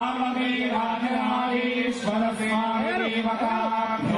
I am Amadeva, Amadeva, Amadeva, Amadeva, Amadeva, Amadeva, Amadeva,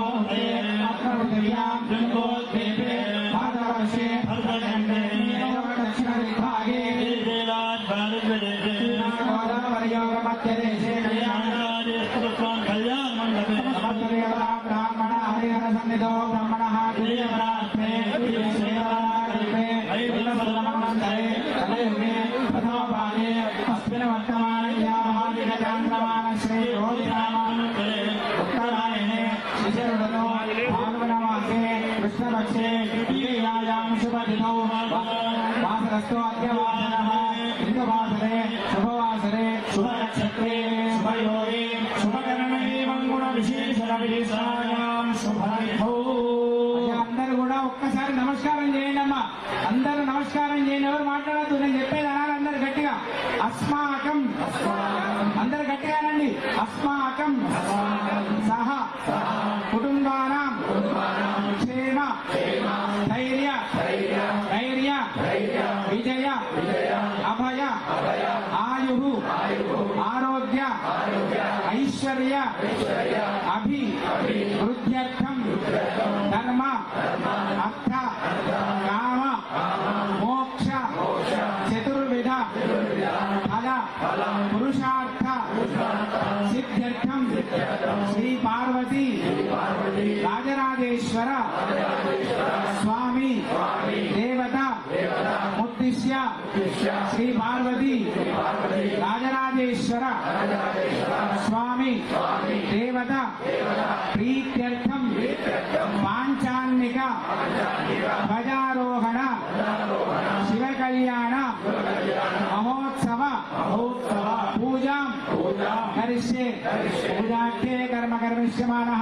Shri కుటుంబానాం. క్షేమ. ధైర్య. ధైర్య. విజయ. అభయ. ఆయు ఆరోగ్య. ఐశ్వర్య. అభి. వృద్ధ్యర్థ. शिष्या श्री पार्वती राजराजेश्वर स्वामी देवता प्रीत्यर्थम पांचान्निक ध्वजारोहण शिवकल्याण महोत्सव पूजा। करिष्ये। कर्म कर्मिष्यमाणः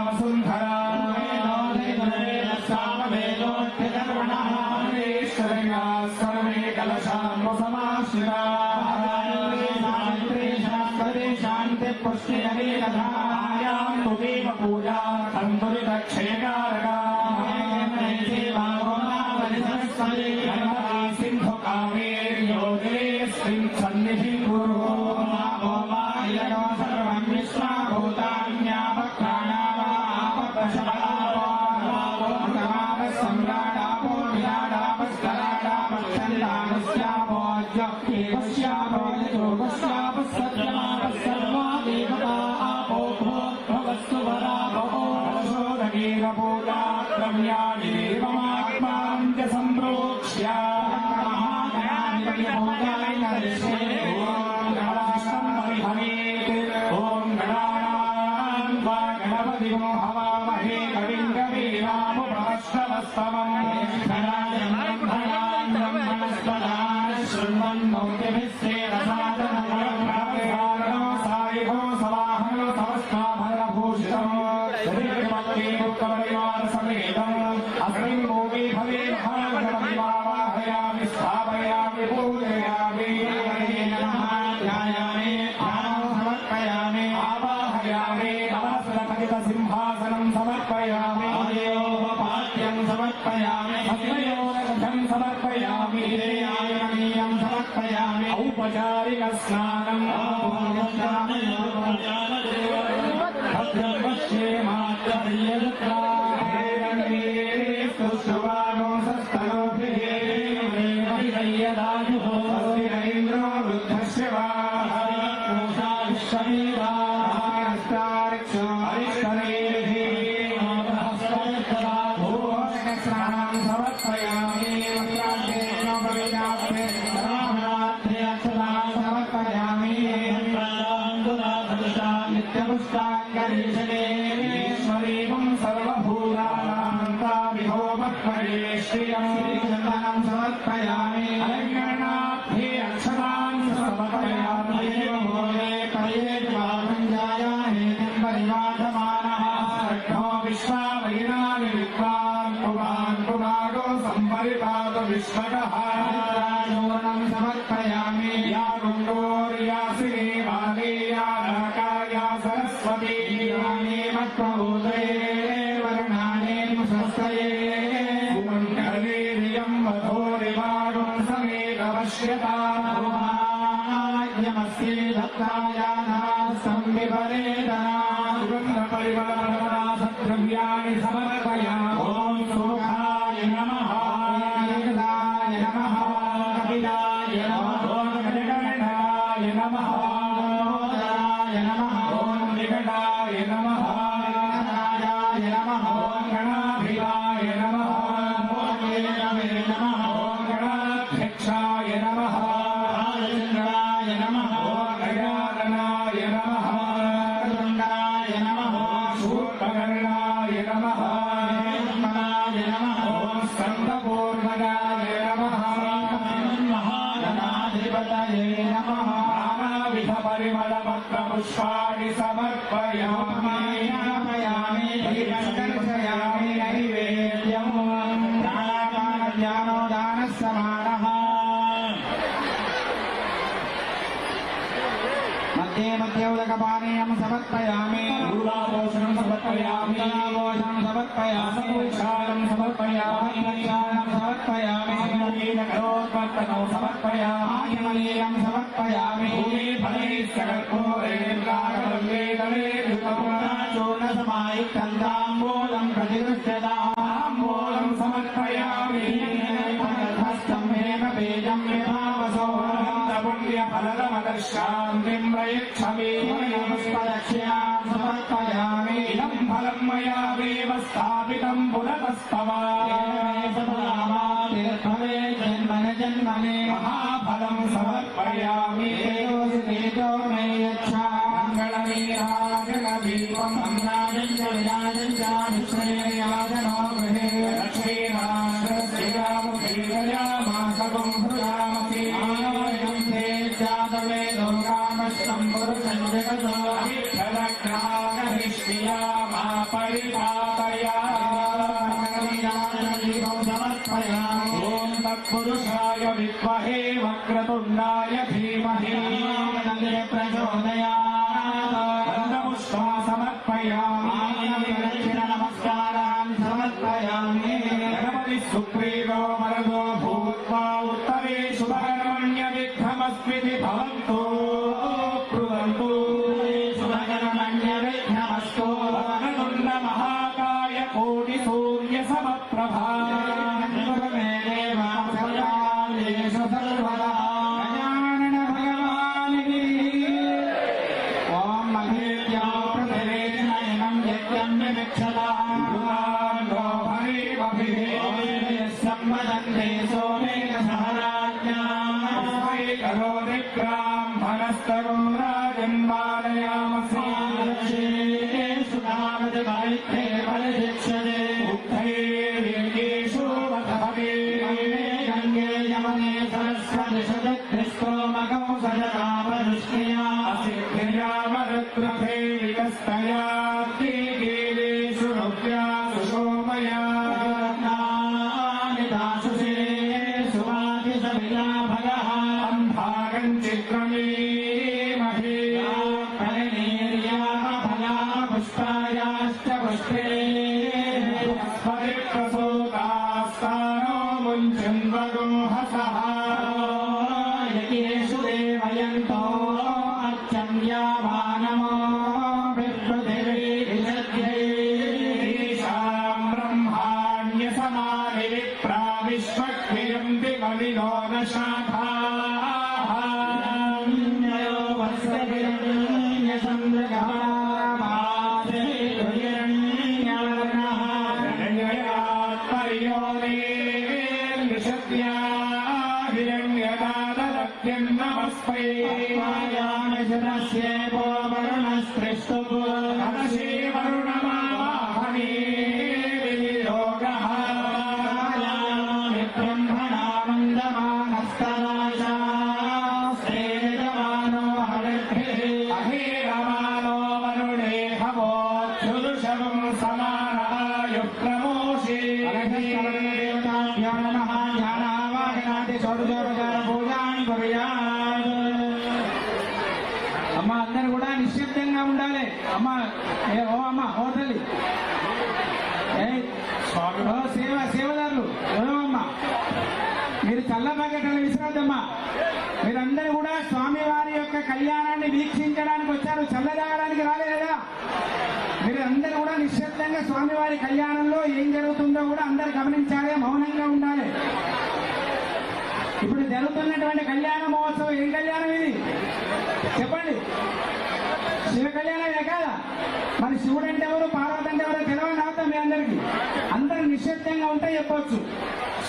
श्री सन्निधि गुरु देवो समर्पयामि औपचारिकस्नानम् रीपं सर्वभूता प्रमन्ता समर्पयामि। श्रीरं समर्थयामि श्रितानगुमायमस्ये भक्तायाधाः संविपरेदना परिवरणासद्रव्याणि समर कर्णाय नमः कर्णाय नमः ॐ स्कन्दपूर्वजाय नमः। महागणाधिपतये नमः। नानाविधपरिमलपत्रपुष्पाणि समर्पयामि नमयामि नैवेद्यम् कपानीयं समर्पयामि। दूराभूषणं समर्पयामि। कलाभूषणं समर्पयामि। विशालं समर्पयामि। विशालं समर्पयामि। अभिमलीन करोत्पत्तनौ समर्पयामि। अभिमलीनं समर्पयामि। भूमि फले सकर्पूरेन्द्रागवे कवे ऋतमुनाचूर्ण समायुक्तन्ताम्बोलं प्रतिगृह्यताम्बोलं समर्पयामि। हस्तं हेम बीजं विभावसौ जन्मने महाफलं समर्पयामि चिन्तयामि हरि సహరాజ్ఞాం కరోతి బ్రాహ్మణస్తరో Namaskar. నమస్మై పాయామిషురస్యేవో అమ్మ ఏ ఓ అమ్మ హోటల్ తల్లి సేవ సేవదారులు ఎవరమ్మ మీరు చల్ల బకెట్ల మీరందరూ కూడా స్వామివారి యొక్క కళ్యాణాన్ని వీక్షించడానికి వచ్చారు. చల్లదాగడానికి రాలేదా? మీరందరూ కూడా నిశ్శబ్దంగా స్వామివారి కళ్యాణంలో ఏం జరుగుతుందో కూడా అందరు గమనించాలి మౌనంగా ఉండాలి. ఇప్పుడు జరుగుతున్నటువంటి కళ్యాణ మహోత్సవం ఏం కళ్యాణం ఇది? చెప్పండి. శివ కళ్యాణమే కాదా మరి శివుడు అంటే ఎవరు పార్వతి అంటే ఎవరు తెలవని అవుతాం మీ అందరికి. అందరూ నిశ్శబ్దంగా ఉంటే చెప్పొచ్చు.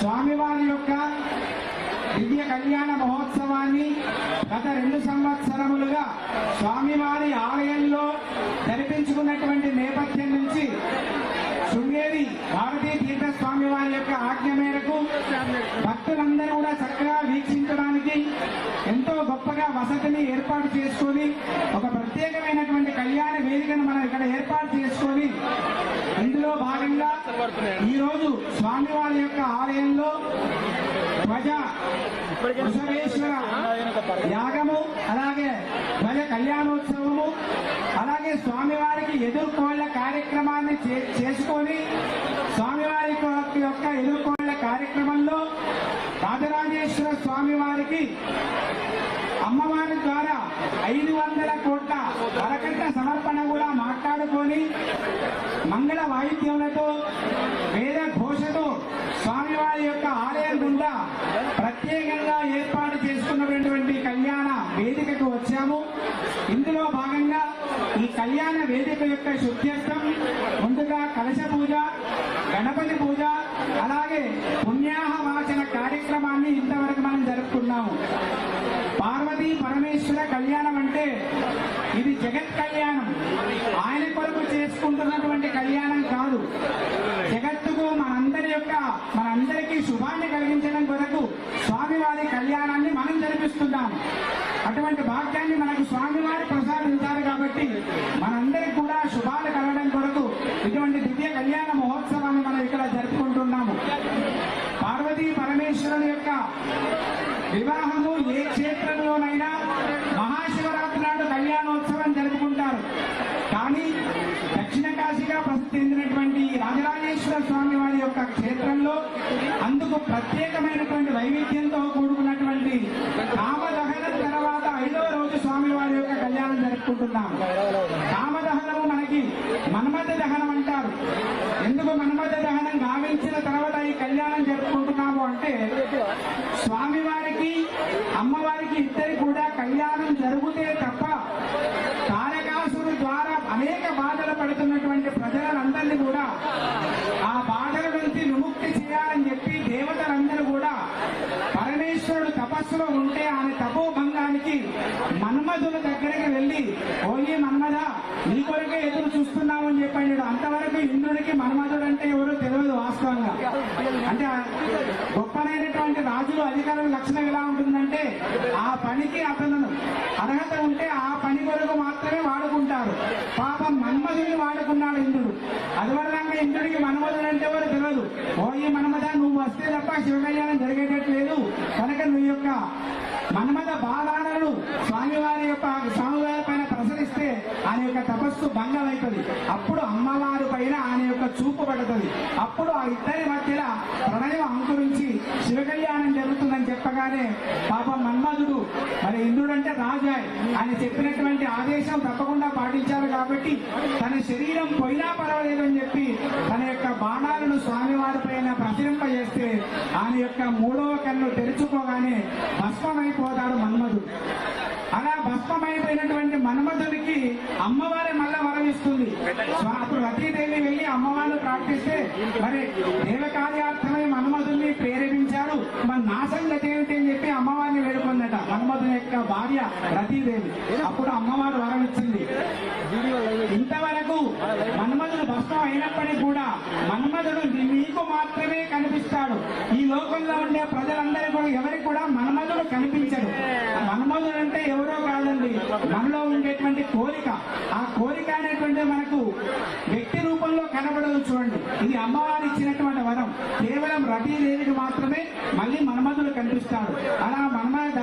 స్వామివారి యొక్క దివ్య కళ్యాణ మహోత్సవాన్ని గత రెండు సంవత్సరములుగా స్వామివారి ఆలయంలో జరిపించుకున్నటువంటి నేపథ్యం నుంచి తీర్థ స్వామి వారి యొక్క ఆజ్ఞ మేరకు భక్తులందరూ కూడా చక్కగా వీక్షించడానికి ఎంతో గొప్పగా వసతిని ఏర్పాటు చేసుకొని ఒక ప్రత్యేకమైనటువంటి కళ్యాణ వేదికను మనం ఇక్కడ ఏర్పాటు చేసుకొని ఇందులో భాగంగా ఈ రోజు స్వామివారి యొక్క ఆలయంలో ధ్వజ వృషభేశ్వర యాగము అలాగే ధ్వజ కళ్యాణోత్సవము అలాగే స్వామివారికి ఎదుర్కోళ్ళ కార్యక్రమాన్ని చే- చేసుకొని స్వామివారి యొక్క ఎదుర్కోళ్ళ కార్యక్రమంలో రాజరాజేశ్వర స్వామివారికి అమ్మవారి ద్వారా ఐదు వందల కోట్ల వరకట్న సమర్పణ కూడా మాట్లాడుకొని మంగళ వాయిద్యములతో వేద ఘోషతో స్వామివారి యొక్క ఆలయం గుండా ప్రత్యేకంగా ఏర్పాటు చేసుకున్నటువంటి కళ్యాణ వేదికకు వచ్చాము. ఇందులో భాగంగా ఈ కళ్యాణ వేదిక యొక్క శుద్ధ్యర్థం ముందుగా కలశ పూజ గణపతి పూజ అలాగే పుణ్యాహ వాచన కార్యక్రమాన్ని ఇంతవరకు మనం జరుపుకున్నాము. పార్వతీ పరమేశ్వర కళ్యాణం అంటే ఇది జగత్ కళ్యాణం. ఆయన కొరకు చేసుకుంటున్నటువంటి కళ్యాణం కాదు. జగత్తుకు మనందరి యొక్క మనందరికీ శుభాన్ని కలిగించడం కొరకు స్వామివారి కళ్యాణాన్ని మనం జరిపిస్తున్నాం. అటువంటి భాగ్యాన్ని మనకు స్వామివారి ప్రసాదించారు కాబట్టి మనందరికీ కూడా శుభాలు కలగడం కొరకు ఇటువంటి దివ్య కళ్యాణ మహోత్సవాన్ని మనం ఇక్కడ జరుపుకుంటున్నాము. పార్వతీ పరమేశ్వరుని యొక్క వివాహం కానీ దక్షిణ కాశీగా ప్రసిద్ధి చెందినటువంటి రాజరాజేశ్వర స్వామి వారి యొక్క క్షేత్రంలో అందుకు ప్రత్యేకమైనటువంటి వైవిధ్యంతో కూడుకున్నటువంటి కామదహనం తర్వాత ఐదవ రోజు స్వామి వారి యొక్క కళ్యాణం జరుపుకుంటున్నాం. కామదహనము మనకి మన్మథ దహనం అంటారు. ఎందుకు మన్మథ దహనం గావించిన తర్వాత ఈ కళ్యాణం జరుపుకుంటున్నాము అంటే స్వామివారికి అమ్మవారికి ఇద్దరి కూడా కళ్యాణం జరిగితే తప్ప తారకాసురు ద్వారా అనేక బాధలు పడుతున్నటువంటి ప్రజలందరినీ కూడా ఆ బాధల నుంచి విముక్తి చేయాలని చెప్పి దేవతలందరూ కూడా పరమేశ్వరుడు తపస్సులో ఉంటే ఆయన తపోభంగానికి మన్మధుల దగ్గరికి వెళ్ళి ఓయి మన్మధ నీ కొరకే ఎదురు చూస్తున్నామని చెప్పాడు. అంతవరకు ఇంద్రుడికి మన్మధుడు అంటే ఎవరో తెలియదు వాస్తవంగా. అంటే గొప్పనైనటువంటి రాజులు అధికారుల లక్షణం ఎలా ఉంటుందంటే ఆ పనికి అతను అర్హత ఉంటే ఆ పని కొరకు మాత్రమే వాడుకుంటారు. పాపం మన్మధుడిని వాడుకున్నాడు ఇంద్రుడు. అదివరలంగా ఇంద్రుడికి మన్మధుడు అంటే ఎవరు తెలియదు ఈ మన్మధ నువ్వు వస్తే తప్ప శివకళ్యాణం జరిగేటట్లేదు. కనుక నువ్వు యొక్క మన్మథ బాధానలు స్వామివారి యొక్క స్వామి ఆయన యొక్క తపస్సు భంగం అవుతుంది అప్పుడు అమ్మవారి పైన ఆయన యొక్క చూపు పడుతుంది. అప్పుడు ఆ ఇద్దరి మధ్యలో ప్రణయం అంకురించి శివ కళ్యాణం జరుగుతుందని చెప్పగానే పాపం మన్మధుడు మరి ఇంద్రుడంటే రాజా ఆయన చెప్పినటువంటి ఆదేశం తప్పకుండా పాటించారు కాబట్టి తన శరీరం పోయినా పర్వాలేదు అని చెప్పి తన యొక్క బాణాలను స్వామివారి పైన ప్రసరింపజేస్తే ఆయన యొక్క మూడవ కన్ను తెరుచుకోగానే భస్మమైపోతాడు మన్మధుడు. అలా భస్మమైపోయినటువంటి మన్మధుడికి అమ్మవారి మళ్ళా వరమిస్తుంది స్వా- అప్పుడు రతీదేవి వెళ్ళి అమ్మవారిని ప్రార్థిస్తే మరి దేవకార్యార్థమై మన్మధుడిని ప్రేరేపించారు. మరి నాశం గతేమిటి అని చెప్పి అమ్మవారిని వేడుకో మన్మధుని యొక్క భార్య రతీదేవి. అప్పుడు అమ్మవారు వరం ఇచ్చింది. ఇంతవరకు మన్మధుడు భస్మం అయినప్పటికీ కూడా మన్మధుడు నీకు మాత్రమే కనిపిస్తాడు. ఈ లోకంలో ఉండే ప్రజలందరూ కూడా ఎవరికి కూడా మన్మధుడు కనిపించడు. మన్మధుడు అంటే ఎవరో కాదండి మనలో ఉండేటువంటి కోరిక. ఆ కోరిక అనేటువంటి మనకు వ్యక్తి రూపంలో కనబడదు చూడండి. ఇది అమ్మవారు ఇచ్చినటువంటి వరం. కేవలం రతీదేవికి మాత్రమే మళ్ళీ మన్మధుడు కనిపిస్తాడు. అలా మన్మధుడు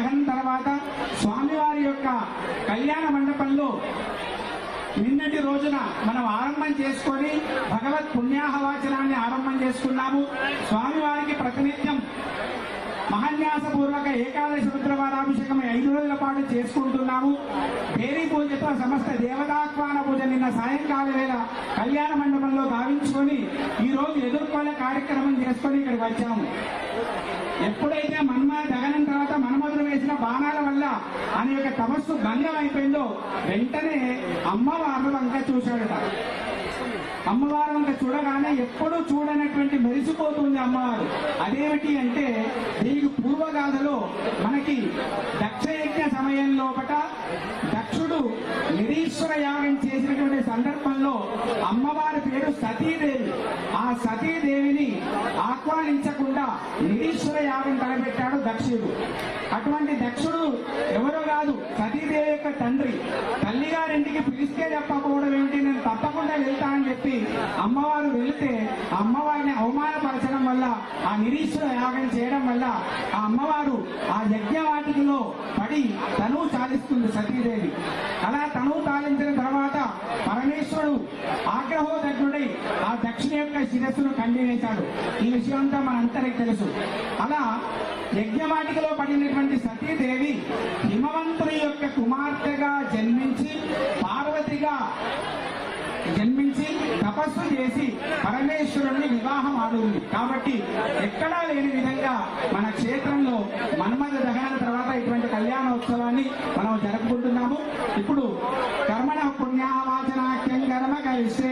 స్వామివారి యొక్క కళ్యాణ మండపంలో నిన్నటి రోజున మనం ఆరంభం చేసుకొని భగవత్ పుణ్యాహవాచనాన్ని ఆరంభం చేసుకున్నాము. స్వామివారికి ప్రతినిత్యం మహాన్యాసపూర్వక ఏకాదశి రుద్రవారాభిషేకం ఐదు రోజుల పాటు చేసుకుంటున్నాము. దేవీ పూజతో సమస్త దేవతాహ్వాన పూజ నిన్న సాయంకాల వేళ కళ్యాణ మండపంలో భావించుకొని ఈ రోజు ఎదుర్కొనే కార్యక్రమం చేసుకొని ఇక్కడికి వచ్చాము. ఎప్పుడైతే మన్మ దగనం తర్వాత మన్మధుడు వేసిన బాణాల వల్ల ఆయన యొక్క తపస్సు భంగం అయిపోయిందో వెంటనే అమ్మవారు వంక చూశాడట. అమ్మవారు వంక చూడగానే ఎప్పుడూ చూడనటువంటి మెరిసిపోతుంది అమ్మవారు. అదేమిటి అంటే దీనికి పూర్వగాథలో మనకి దక్షయజ్ఞ సమయం లోపట దక్షుడు నిరీశ్వర యాగం చేసినటువంటి సందర్భంలో అమ్మవారి పేరు సతీదేవి. ఆ సతీదేవిని ఆహ్వానించకుండా నిరీశ్వర యాగం తలపెట్టాడు దక్షుడు. అటువంటి దక్షుడు ఎవరో కాదు సతీదేవి యొక్క తండ్రి. తల్లిగారింటికి పిలిస్తే చెప్పకపోవడం ఏమిటి? నేను తప్పకుండా వెళ్తా అని చెప్పి అమ్మవారు వెళితే ఆ అమ్మవారిని అవమానపరచడం వల్ల ఆ నిరీశ్వర యాగం చేయడం వల్ల ఆ అమ్మవారు ఆ యజ్ఞవాటికలో పడి తను చాలిస్తుంది సతీదేవి. అలా తను తాలించిన తర్వాత పరమేశ్వరుడు ఆగ్రహోదగ్నుడై ఆ దక్షిణ యొక్క శిరస్సును ఖండివేశాడు ఈ విషయం అంతా మనందరికీ తెలుసు. అలా యజ్ఞవాటికలో పడినటువంటి సతీదేవి హిమవంతుని యొక్క కుమార్తెగా జన్మించి పార్వతిగా జన్మించి తపస్సు చేసి పరమేశ్వరుని వివాహం ఆడుంది కాబట్టి ఎక్కడా లేని విధంగా మన క్షేత్రంలో మన్మథ దహనం తర్వాత ఇటువంటి కళ్యాణోత్సవాన్ని మనం జరుపుకుంటున్నాము. ఇప్పుడు కర్మణ పుణ్యావాచనాఖ్యం కర్మ కలిసే